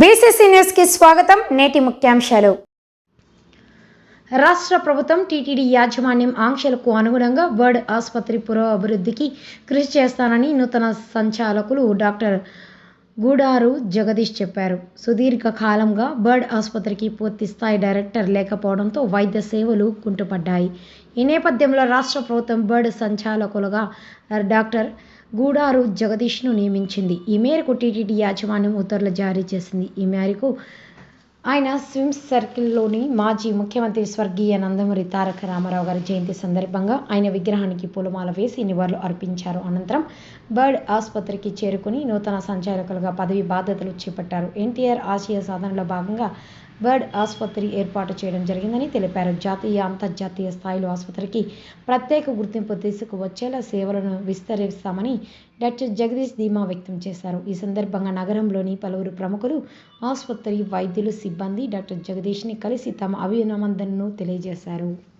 BCC న్యూస్కి స్వాగతం. నేటి ముఖ్యాంశాలు. రాష్ట్ర ప్రభుత్వం టీటీడీ యాజమాన్యం ఆంక్షలకు అనుగుణంగా బర్డ్ ఆసుపత్రి పురోభివృద్ధికి కృషి చేస్తానని నూతన సంచాలకులు డాక్టర్ గూడారు జగదీష్ చెప్పారు. సుదీర్ఘ కాలంగా బర్డ్ ఆసుపత్రికి పూర్తి స్థాయి డైరెక్టర్ లేకపోవడంతో వైద్య సేవలు కుంటుపడ్డాయి. ఈ నేపథ్యంలో రాష్ట్ర ప్రభుత్వం బర్డ్ సంచాలకులుగా డాక్టర్ గూడారు జగదీష్ను నియమించింది. ఈ మేరకు టీటీడీ యాజమాన్యం ఉత్తర్వులు జారీ చేసింది. ఈ మేరకు ఆయన స్విమ్స్ సర్కిల్లోని మాజీ ముఖ్యమంత్రి స్వర్గీయ నందమూరి తారక రామారావు గారి జయంతి సందర్భంగా ఆయన విగ్రహానికి పూలమాల వేసి నివాళులు అర్పించారు. అనంతరం బర్డ్ ఆసుపత్రికి చేరుకుని నూతన సంచాలకులుగా పదవి బాధ్యతలు చేపట్టారు. ఎన్టీఆర్ ఆశయ సాధనలో భాగంగా బర్డ్ ఆసుపత్రి ఏర్పాటు చేయడం జరిగిందని తెలిపారు. జాతీయ అంతర్జాతీయ స్థాయిలో ఆసుపత్రికి ప్రత్యేక గుర్తింపు తీసుకువచ్చేలా సేవలను విస్తరిస్తామని డాక్టర్ జగదీష్ ధీమా వ్యక్తం చేశారు. ఈ సందర్భంగా నగరంలోని పలువురు ప్రముఖులు ఆసుపత్రి వైద్యులు సిబ్బంది డాక్టర్ జగదీష్ని కలిసి తమ అభినందనను తెలియజేశారు.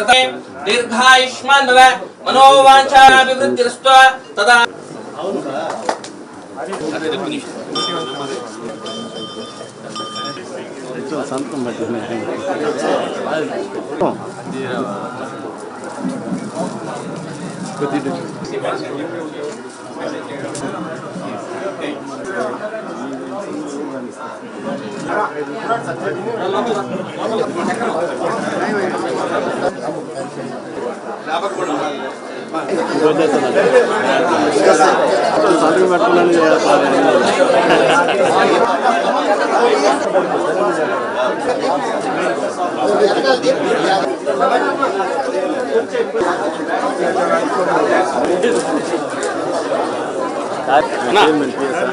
సతే దీర్ఘాయుష్మాన్ భవ మనోవాంఛాభివృద్ధిరస్వ తదా సంతం పట్టింది సంతకం పెట్టాలని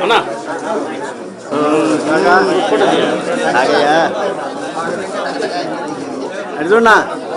అన్నా అది చూడనా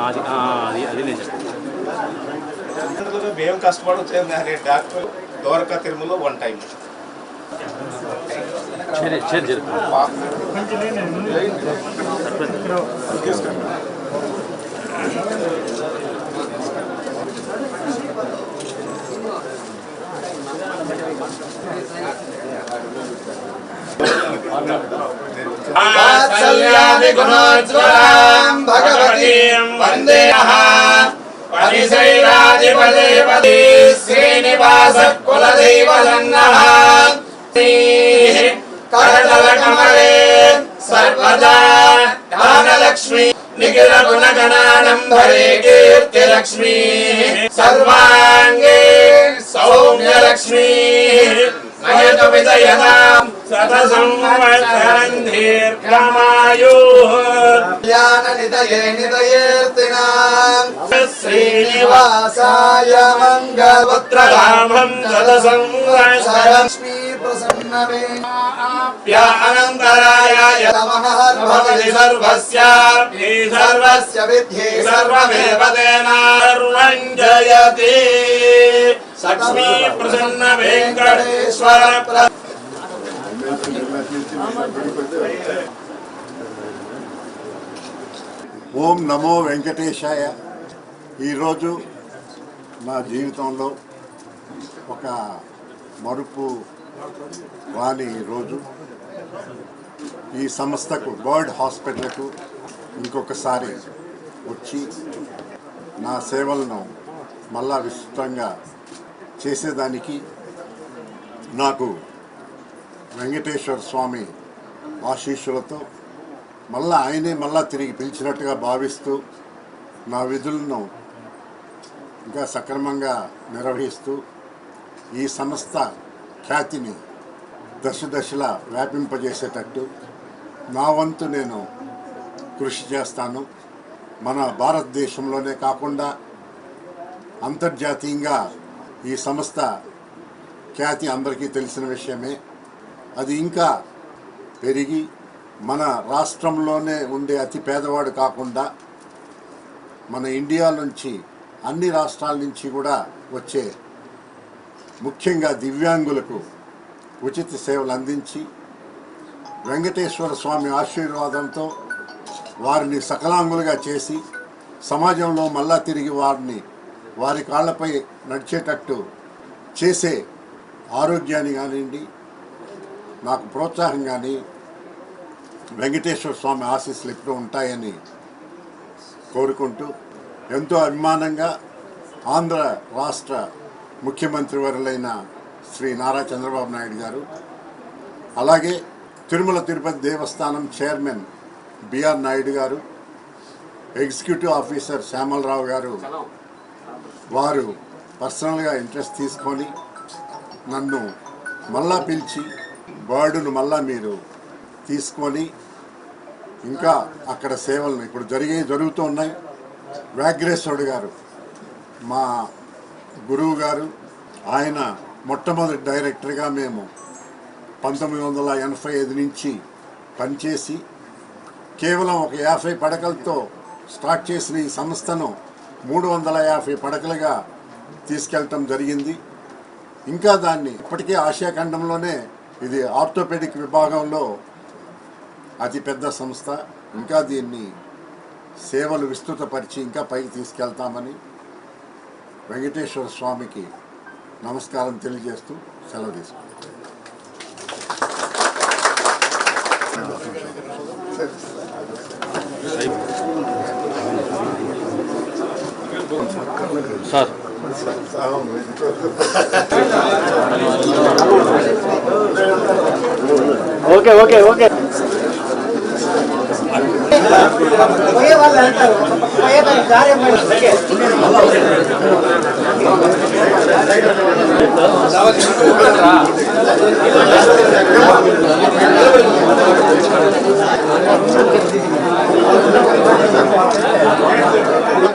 అది అది అది నేను చెప్పాను మేము కష్టపడి వచ్చేది doctor Dwaraka Tirumala one time చేరి చేరి వాత్సల్యాదిగుణోజ్వలాం భగవతీం వందేహ పరిశైలాధిపదేవతి శ్రీనివాస కులదైవలన్నః కరతల కమలే సర్వదా దానలక్ష్మి నిఖిల గుణగణానంబరే కీర్తిలక్ష్మి సర్వాంగే సౌమ్యలక్ష్మి నయతు విజయనాం శత సంవత్సరం దీర్ఘమాయు జ్ఞాన నిదయే నిదయేర్తినాం శ్రీనివాసాయ మంగళపుత్రధామం శత సంవత్సరం సరస్మీ ప్రసన్నమే అనంతరాయ భవతి సర్వస్యాపి సర్వస్య విద్యే సర్వమేవ తేనార్వం జయతి ఓం నమో వెంకటేశాయ. ఈరోజు నా జీవితంలో ఒక మరుపు రాని రోజు. ఈ సంస్థకు బర్డ్ హాస్పిటల్కు ఇంకొకసారి వచ్చి నా సేవలను మళ్ళా విస్తృతంగా చేసేదానికి నాకు వెంకటేశ్వర స్వామి ఆశీస్సులతో మళ్ళా ఆయనే మళ్ళా తిరిగి పిలిచినట్టుగా భావిస్తూ నా విధులను ఇంకా సక్రమంగా నిర్వహిస్తూ ఈ సంస్థ ఖ్యాతిని దశ దశలా వ్యాపింపజేసేటట్టు నా వంతు నేను కృషి చేస్తాను. మన భారతదేశంలోనే కాకుండా అంతర్జాతీయంగా ఈ సంస్థ ఖ్యాతి అందరికీ తెలిసిన విషయమే. అది ఇంకా పెరిగి మన రాష్ట్రంలోనే ఉండే అతి పేదవాడు కాకుండా మన ఇండియా నుంచి అన్ని రాష్ట్రాల నుంచి కూడా వచ్చే ముఖ్యంగా దివ్యాంగులకు ఉచిత సేవలు అందించి వెంకటేశ్వర స్వామి ఆశీర్వాదంతో వారిని సకలాంగులుగా చేసి సమాజంలో మళ్ళా తిరిగి వారిని వారి కాళ్ళపై నడిచేటట్టు చేసే ఆరోగ్యాన్ని కానివ్వండి నాకు ప్రోత్సాహం కానీ వెంకటేశ్వర స్వామి ఆశీస్సులు ఎప్పుడూ ఉంటాయని కోరుకుంటూ ఎంతో అభిమానంగా ఆంధ్ర రాష్ట్ర ముఖ్యమంత్రి వరులైన శ్రీ నారా చంద్రబాబు నాయుడు గారు అలాగే తిరుమల తిరుపతి దేవస్థానం చైర్మన్ బిఆర్ నాయుడు గారు ఎగ్జిక్యూటివ్ ఆఫీసర్ శ్యామలరావు గారు వారు పర్సనల్గా ఇంట్రెస్ట్ తీసుకొని నన్ను మళ్ళా పిలిచి బర్డును మళ్ళా మీరు తీసుకొని ఇంకా అక్కడ సేవలను ఇప్పుడు జరిగే జరుగుతూ ఉన్నాయి. వ్యాఘ్రేశ్వరుడు గారు మా గురువు గారు ఆయన మొట్టమొదటి డైరెక్టర్గా మేము పంతొమ్మిది వందల ఎనభై ఐదు నుంచి పనిచేసి కేవలం ఒక యాభై పడకలతో స్టార్ట్ చేసిన ఈ సంస్థను మూడు వందల యాభై పడకలుగా తీసుకెళ్ళటం జరిగింది. ఇంకా దాన్ని ఇప్పటికే ఆసియా ఖండంలోనే ఇది ఆర్థోపెడిక్ విభాగంలో అతిపెద్ద సంస్థ. ఇంకా దీన్ని సేవలు విస్తృతపరిచి ఇంకా పైకి తీసుకెళ్తామని వెంకటేశ్వర స్వామికి నమస్కారం తెలియజేస్తూ సెలవు తీసుకుంటాం sir. Okay okay okay Shri